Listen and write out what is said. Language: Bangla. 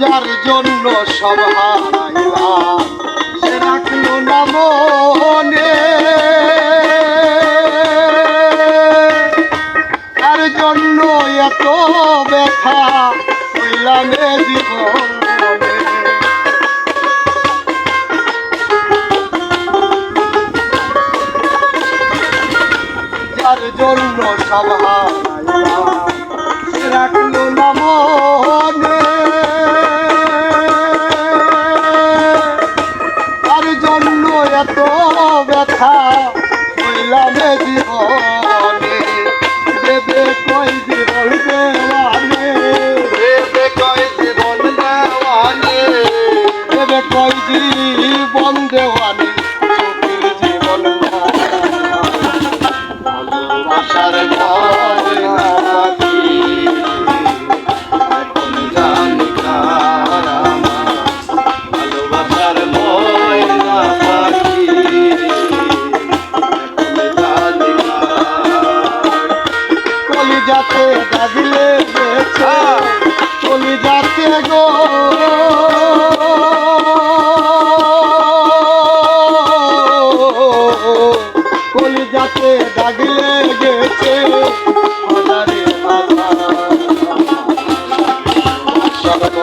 যার জন্য সব তার জন্য এত ব্যথা? হইলাম জীবনে জন্য সব হারাইলাম। সে রাখল না মনে। এত ব্যথা হইলাম জীবনে। দেবে কই জীবন দেওয়ানে দেবে কয় জীবন দেওয়ানে দেবে কই জীবন দেওয়ানে জীবন ভালোবাসার ময়না যাতে দাবিলে চলি যাতে গো। কলিজাতে দাগ লেগেছে সর্ব